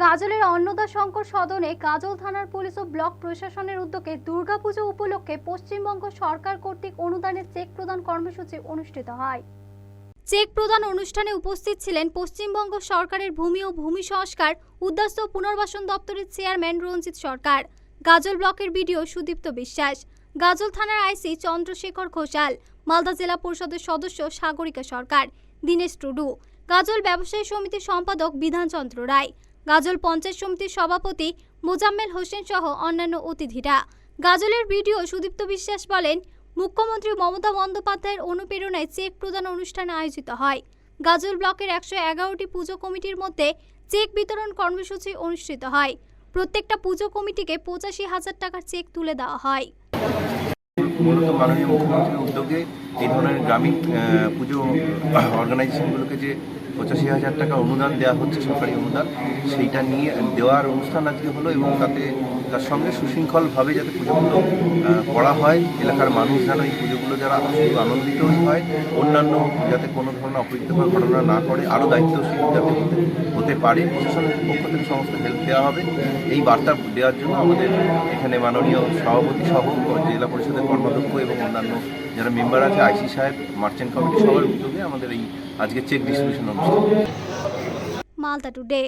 গাজলের অন্নদা শঙ্কর সদনে গাজল থানার পুলিশ ও ব্লক প্রশাসনের উদ্যোগে দুর্গাপুজো উপলক্ষে পশ্চিমবঙ্গ সরকার কর্তৃক অনুদানের চেক প্রদান কর্মসূচি অনুষ্ঠিত হয়। চেক প্রদান অনুষ্ঠানে উপস্থিত ছিলেন পশ্চিমবঙ্গ সরকারের ভূমি ও ভূমি সংস্কার উদ্যাস্ত পুনর্বাসন দপ্তরের চেয়ারম্যান রঞ্জিত সরকার, গাজল ব্লকের বিডিও সুদীপ্ত বিশ্বাস, গাজল থানার আইসি চন্দ্রশেখর ঘোষাল, মালদা জেলা পরিষদের সদস্য সাগরিকা সরকার, দীনেশ টুডু, গাজল ব্যবসায়ী সমিতির সম্পাদক বিধানচন্দ্র রায় গাজল পঞ্চায়েত সমিতির সভাপতি মোজাম্মেল হোসেন সহ অন্যান্য অতিথিরা। গাজলের ভিডিও সুদীপ্ত বিশ্বাস বলেন, মুখ্যমন্ত্রী মমতা বন্দ্যোপাধ্যায়ের অনুপ্রেরণায় চেক প্রদান অনুষ্ঠান আয়োজিত হয়। গাজল ব্লকের একশো এগারোটি পুজো কমিটির মধ্যে চেক বিতরণ কর্মসূচি অনুষ্ঠিত হয়। প্রত্যেকটা পুজো কমিটিকে পঁচাশি হাজার টাকার চেক তুলে দেওয়া হয়। মাননীয় মুখ্যমন্ত্রীর উদ্যোগে এই ধরনের গ্রামীণ পুজো অর্গানাইজেশনগুলোকে যে পঁচাশি হাজার টাকা অনুদান দেওয়া হচ্ছে, সরকারি অনুদান, সেইটা নিয়ে দেওয়ার অনুষ্ঠান আজকে হলো এবং তাতে তার সঙ্গে সুশৃঙ্খলভাবে যাতে পুজোগুলো করা হয়, এলাকার মানুষ যেন এই পুজোগুলো যারা শুধু আনন্দিত হয়, অন্যান্য যাতে কোনো ধরনের অপ্রীতিকর ঘটনা না করে আরও দায়িত্বশীল যাতে হতে হতে পারে, প্রশাসনের পক্ষ থেকে সমস্ত হেল্প দেওয়া হবে। এই বার্তা দেওয়ার জন্য আমাদের এখানে মাননীয় সভাপতি সহ জেলা পরিষদের কর্মাধ্যক্ষ এবং অন্যান্য যারা মেম্বার আছে আইসি সাহেব মার্চেন্ট কমিটি সবার উদ্যোগে আমাদের এই আজকে চেক ডিস্ট্রিবিউশন অনুষ্ঠান। মালদা টুডে